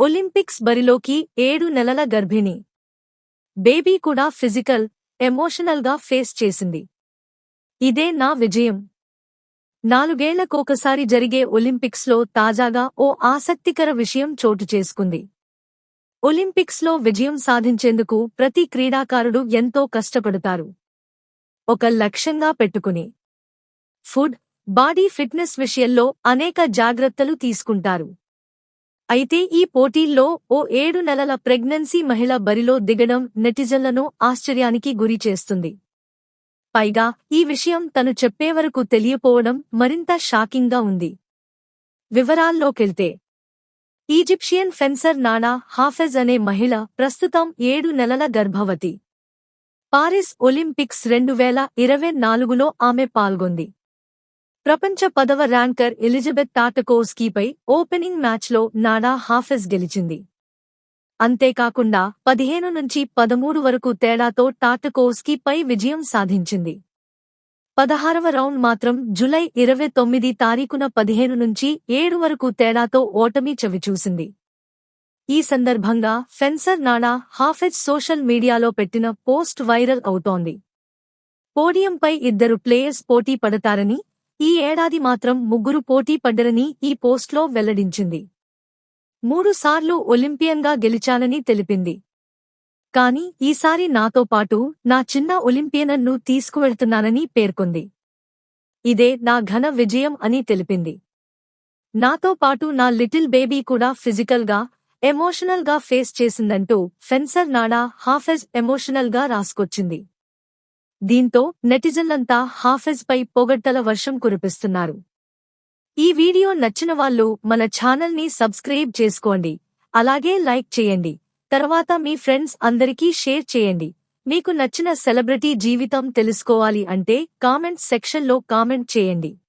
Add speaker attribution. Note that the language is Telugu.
Speaker 1: ఒలింపిక్స్ బరిలోకి ఏడు నెలల గర్భిణి. బేబీ కూడా ఫిజికల్ ఎమోషనల్గా ఫేస్ చేసింది. ఇదే నా విజయం. నాలుగేళ్ళకొకసారి జరిగే ఒలింపిక్స్లో తాజాగా ఓ ఆసక్తికర విషయం చోటు చేసుకుంది. ఒలింపిక్స్లో విజయం సాధించేందుకు ప్రతి క్రీడాకారుడు ఎంతో కష్టపడతారు. ఒక లక్ష్యంగా పెట్టుకుని. ఫుడ్ బాడీ ఫిట్నెస్ విషయంలో అనేక జాగ్రత్తలు తీసుకుంటారు. అయితే ఈ పోటీల్లో ఓ ఏడు నెలల ప్రెగ్నెన్సీ మహిళ బరిలో దిగడం నెటిజన్లను ఆశ్చర్యానికి గురి చేస్తుంది. పైగా ఈ విషయం తను చెప్పేవరకు తెలియపోవడం మరింత షాకింగ్గా ఉంది. వివరాల్లోకెళ్తే. ఈజిప్షియన్ ఫెన్సర్ నానా హాఫెజ్ అనే మహిళ ప్రస్తుతం ఏడు నెలల గర్భవతి. పారిస్ ఒలింపిక్స్ రెండు వేల ఇరవై నాలుగులో ఆమె పాల్గొంది. ప్రపంచ పదవ ర్యాంకర్ ఎలిజబెత్ టాటకోస్కీపై ఓపెనింగ్ మ్యాచ్లో నాడా హాఫెజ్ గెలిచింది. అంతేకాకుండా పదిహేను నుంచి పదమూడు వరకు తేడాతో టాటకోస్కీపై విజయం సాధించింది. పదహారవ రౌండ్ మాత్రం జులై ఇరవై తొమ్మిది తారీఖున పదిహేను నుంచి ఏడు వరకు తేడాతో ఓటమి చవిచూసింది. ఈ సందర్భంగా ఫెన్సర్ నాడా హాఫెజ్ సోషల్ మీడియాలో పెట్టిన పోస్ట్ వైరల్ అవుతోంది. పోడియంపై ఇద్దరు ప్లేయర్స్ పోటీ పడతారని ఈ ఏడాది మాత్రం ముగ్గురు పోటీ పడ్డరని ఈ పోస్ట్లో వెల్లడించింది. మూడుసార్లు ఒలింపియన్గా గెలిచానని తెలిపింది. కాని ఈసారి నాతో పాటు నా చిన్న ఒలింపియనన్ను తీసుకువెళ్తున్నానని పేర్కొంది. ఇదే నా ఘన విజయం అని తెలిపింది. నాతో పాటు నా లిటిల్ బేబీ కూడా ఫిజికల్గా ఎమోషనల్గా ఫేస్ చేసిందంటూ ఫెన్సర్ నాడా హాఫెజ్ ఎమోషనల్గా రాసుకొచ్చింది. దీంతో నెటిజన్లంతా హాఫెజ్పై పొగడ్తల వర్షం కురిపిస్తున్నారు. ఈ వీడియో నచ్చిన వాళ్ళు మన ఛానల్ని సబ్స్క్రైబ్ చేసుకోండి. అలాగే లైక్ చేయండి. తర్వాత మీ ఫ్రెండ్స్ అందరికీ షేర్ చేయండి. మీకు నచ్చిన సెలబ్రిటీ జీవితం తెలుసుకోవాలి అంటే కామెంట్ సెక్షన్లో కామెంట్ చేయండి.